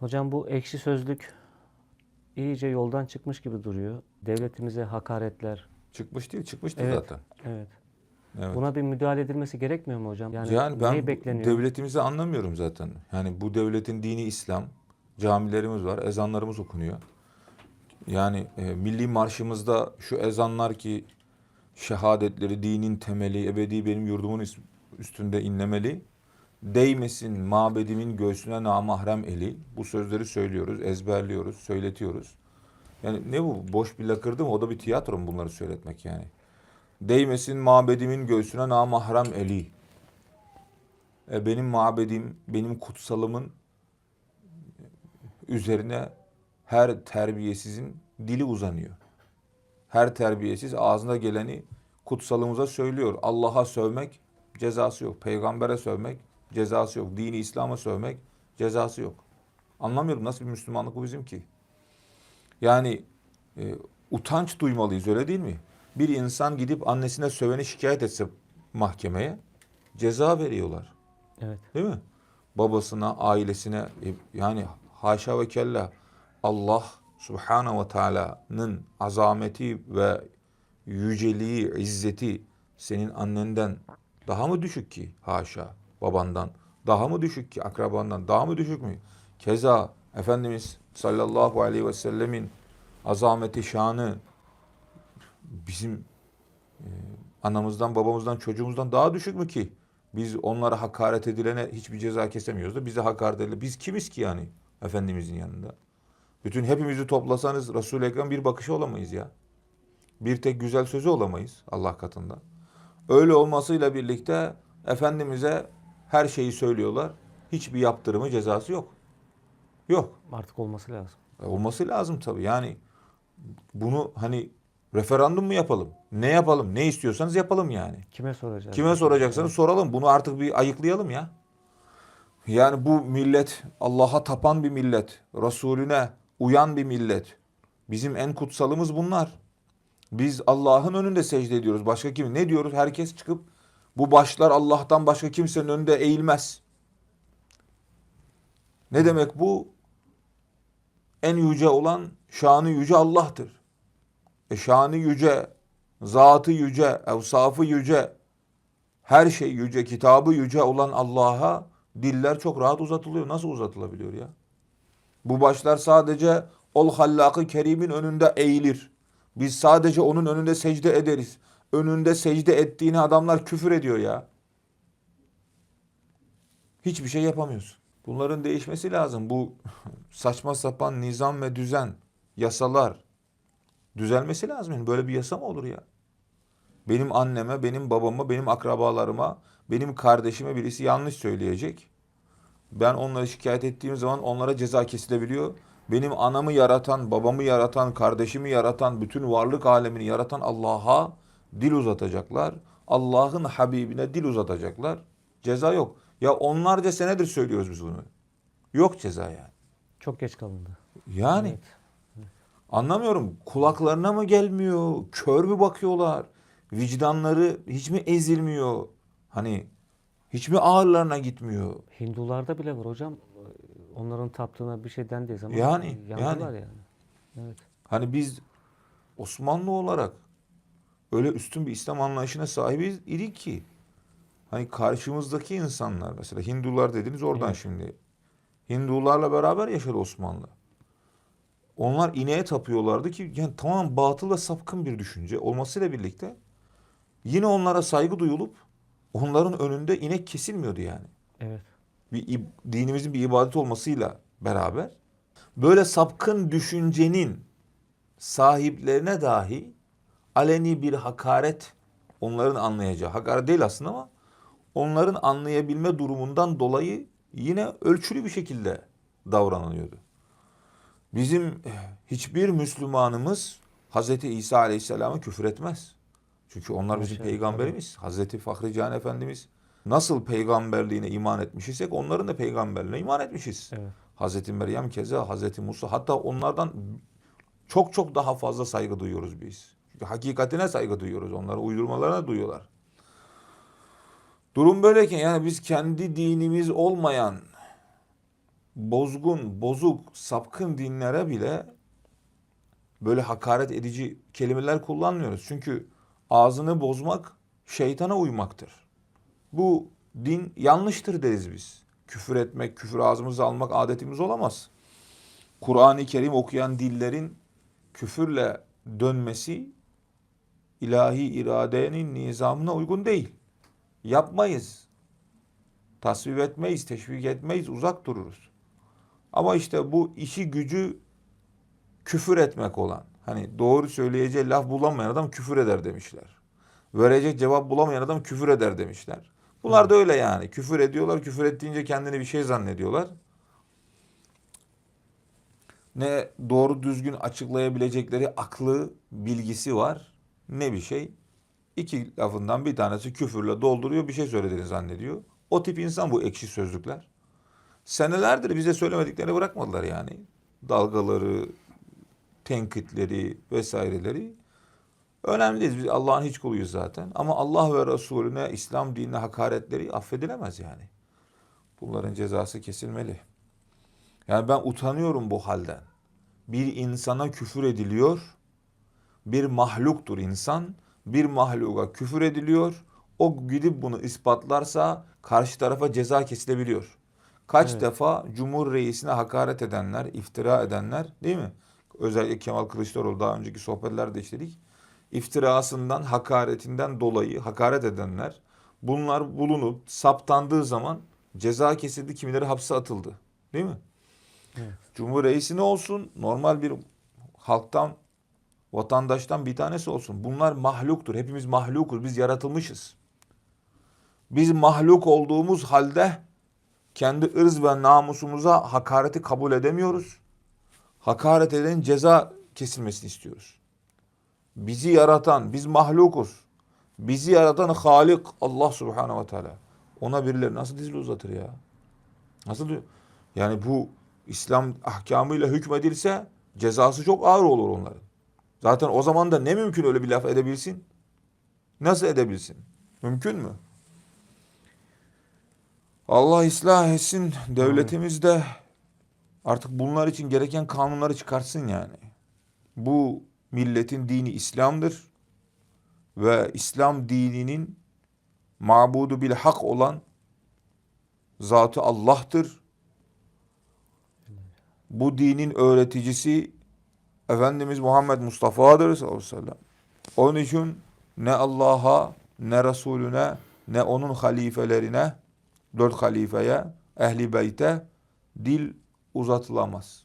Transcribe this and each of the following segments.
Hocam bu ekşi sözlük iyice yoldan çıkmış gibi duruyor. Devletimize hakaretler. Çıkmış değil, çıkmıştı Evet. zaten. Evet. Evet. Buna bir müdahale edilmesi gerekmiyor mu hocam? Yani, Yani ben bekleniyor? devletimizi anlamıyorum zaten. Yani bu devletin dini İslam, camilerimiz var, ezanlarımız okunuyor. Yani e, milli marşımızda şu ezanlar ki şehadetleri dinin temeli, ebedi benim yurdumun üstünde inlemeli. Değmesin mabedimin göğsüne namahrem eli. Bu sözleri söylüyoruz, ezberliyoruz, söyletiyoruz. Yani ne bu? Boş bir lakırdı mı? O da bir tiyatro mu bunları söyletmek yani? Değmesin mabedimin göğsüne namahrem eli. E, benim mabedim, benim kutsalımın üzerine her terbiyesizin dili uzanıyor. Her terbiyesiz ağzına geleni kutsalımıza söylüyor. Allah'a sövmek cezası yok. Peygambere sövmek cezası yok. Dini İslam'a sövmek cezası yok. Anlamıyorum nasıl bir Müslümanlık bu bizim ki? Yani e, utanç duymalıyız öyle değil mi? Bir insan gidip annesine söveni şikayet etse mahkemeye ceza veriyorlar. Evet. Değil mi? Babasına, ailesine e, yani haşa ve kella Allah Subhanahu ve Taala'nın azameti ve yüceliği, izzeti senin annenden daha mı düşük ki haşa babandan? Daha mı düşük ki akrabandan? Daha mı düşük mü? Keza Efendimiz sallallahu aleyhi ve sellemin azameti, şanı bizim e, anamızdan, babamızdan, çocuğumuzdan daha düşük mü ki? Biz onlara hakaret edilene hiçbir ceza kesemiyoruz da bize hakaret edilir. Biz kimiz ki yani Efendimizin yanında? Bütün hepimizi toplasanız Resul-i Ekrem bir bakışı olamayız ya. Bir tek güzel sözü olamayız Allah katında. Öyle olmasıyla birlikte Efendimiz'e her şeyi söylüyorlar. Hiçbir yaptırımı cezası yok. Yok. Artık olması lazım. E, Olması lazım tabii. Yani bunu hani referandum mu yapalım? Ne yapalım? Ne istiyorsanız yapalım yani. Kime soracağız? Kime soracaksanız soralım. Bunu artık bir ayıklayalım ya. Yani bu millet Allah'a tapan bir millet. Resulüne uyan bir millet. Bizim en kutsalımız bunlar. Biz Allah'ın önünde secde ediyoruz. Başka kim? Ne diyoruz? Herkes çıkıp bu başlar Allah'tan başka kimsenin önünde eğilmez. Ne demek bu? En yüce olan şanı yüce Allah'tır. E şanı yüce, zatı yüce, evsafı yüce, her şey yüce, kitabı yüce olan Allah'a diller çok rahat uzatılıyor. Nasıl uzatılabiliyor ya? Bu başlar sadece ol hallakı kerimin önünde eğilir. Biz sadece onun önünde secde ederiz. Önünde secde ettiğini adamlar küfür ediyor ya. Hiçbir şey yapamıyorsun. Bunların değişmesi lazım. Bu saçma sapan nizam ve düzen, yasalar düzelmesi lazım. Yani böyle bir yasa mı olur ya? Benim anneme, benim babama, benim akrabalarıma, benim kardeşime birisi yanlış söyleyecek. Ben onları şikayet ettiğim zaman onlara ceza kesilebiliyor. Benim anamı yaratan, babamı yaratan, kardeşimi yaratan, bütün varlık alemini yaratan Allah'a dil uzatacaklar. Allah'ın Habibine dil uzatacaklar. Ceza yok. Ya onlarca senedir söylüyoruz biz bunu. Yok ceza yani. Çok geç kalındı. Yani Evet. anlamıyorum. Kulaklarına mı gelmiyor? Kör mü bakıyorlar? Vicdanları hiç mi ezilmiyor? Hani hiç mi ağırlarına gitmiyor? Hindularda bile var hocam. Onların taptığına bir şey dendiği zaman Yani, yandılar yani. yani. Evet. Hani biz Osmanlı olarak öyle üstün bir İslam anlayışına sahibiz idik ki hani karşımızdaki insanlar mesela Hindular dediniz oradan Evet. şimdi. Hindularla beraber yaşadı Osmanlı. Onlar ineğe tapıyorlardı ki yani tamamen batıl ve sapkın bir düşünce olmasıyla birlikte yine onlara saygı duyulup onların önünde inek kesilmiyordu yani Evet. bir dinimizin bir ibadet olmasıyla beraber böyle sapkın düşüncenin sahiplerine dahi aleni bir hakaret onların anlayacağı hakaret değil aslında ama onların anlayabilme durumundan dolayı yine ölçülü bir şekilde davranılıyordu. Bizim eh, hiçbir Müslümanımız Hazreti İsa Aleyhisselam'a küfür etmez. Çünkü onlar bizim peygamberimiz. Hazreti Fahri Can Efendimiz nasıl peygamberliğine iman etmiş isek onların da peygamberliğine iman etmişiz. Evet. Hazreti Meryem keza Hazreti Musa hatta onlardan çok çok daha fazla saygı duyuyoruz biz. Hakikatine saygı duyuyoruz. Onların uydurmalarına duyuyorlar. Durum böyleyken yani biz kendi dinimiz olmayan bozgun, bozuk, sapkın dinlere bile böyle hakaret edici kelimeler kullanmıyoruz. Çünkü ağzını bozmak şeytana uymaktır. Bu din yanlıştır deriz biz. Küfür etmek, küfür ağzımıza almak adetimiz olamaz. Kur'an-ı Kerim okuyan dillerin küfürle dönmesi ilahi iradenin nizamına uygun değil. Yapmayız. Tasvip etmeyiz, teşvik etmeyiz, uzak dururuz. Ama işte bu işi gücü küfür etmek olan. Hani doğru söyleyeceği laf bulamayan adam küfür eder demişler. Verecek cevap bulamayan adam küfür eder demişler. Bunlar da öyle yani. Küfür ediyorlar. Küfür ettiğince kendini bir şey zannediyorlar. Ne doğru düzgün açıklayabilecekleri aklı, bilgisi var. Ne bir şey. İki lafından bir tanesi küfürle dolduruyor bir şey söylediğini zannediyor. O tip insan bu ekşi sözlükler. Senelerdir bize söylemediklerini bırakmadılar yani. Dalgaları, tenkitleri vesaireleri. Önemliyiz. Biz Allah'ın hiç kuluyuz zaten. Ama Allah ve Resulüne, İslam dinine hakaretleri affedilemez yani. Bunların cezası kesilmeli. Yani ben utanıyorum bu halden. Bir insana küfür ediliyor. Bir mahluktur insan. Bir mahluka küfür ediliyor. O gidip bunu ispatlarsa karşı tarafa ceza kesilebiliyor. Kaç Evet. defa Cumhur Reisine hakaret edenler, iftira edenler değil mi? Özellikle Kemal Kılıçdaroğlu daha önceki sohbetlerde işledik. İftirasından, hakaretinden dolayı hakaret edenler bunlar bulunup saptandığı zaman ceza kesildi, kimileri hapse atıldı. Değil mi? Evet. Cumhur Reisi ne olsun? Normal bir halktan, vatandaştan bir tanesi olsun. Bunlar mahluktur. Hepimiz mahlukuz. Biz yaratılmışız. Biz mahluk olduğumuz halde kendi ırz ve namusumuza hakareti kabul edemiyoruz. Hakaret eden ceza kesilmesini istiyoruz. Bizi yaratan, biz mahlukuz. Bizi yaratan Halik Allah Subhanahu ve Teala. Ona birileri nasıl dizili uzatır ya? Nasıl? Yani bu İslam ahkamıyla hükmedilse cezası çok ağır olur onların. Zaten o zaman da ne mümkün öyle bir laf edebilsin? Nasıl edebilsin? Mümkün mü? Allah ıslah etsin. Devletimiz de artık bunlar için gereken kanunları çıkartsın yani. Bu milletin dini İslam'dır. Ve İslam dininin mabudu bil hak olan zatı Allah'tır. Bu dinin öğreticisi Efendimiz Muhammed Mustafa'dır sallallahu aleyhi ve sellem. Onun için ne Allah'a ne Resulüne ne onun halifelerine dört halifeye ehli beyte dil uzatılamaz.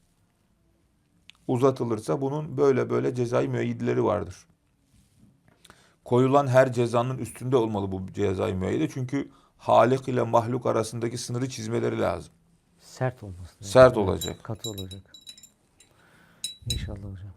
Uzatılırsa bunun böyle böyle cezai müeyyidleri vardır. Koyulan her cezanın üstünde olmalı bu cezai müeyyide. Çünkü halik ile mahluk arasındaki sınırı çizmeleri lazım. Sert olması. lazım. Sert olacak. Katı olacak. İnşallah hocam.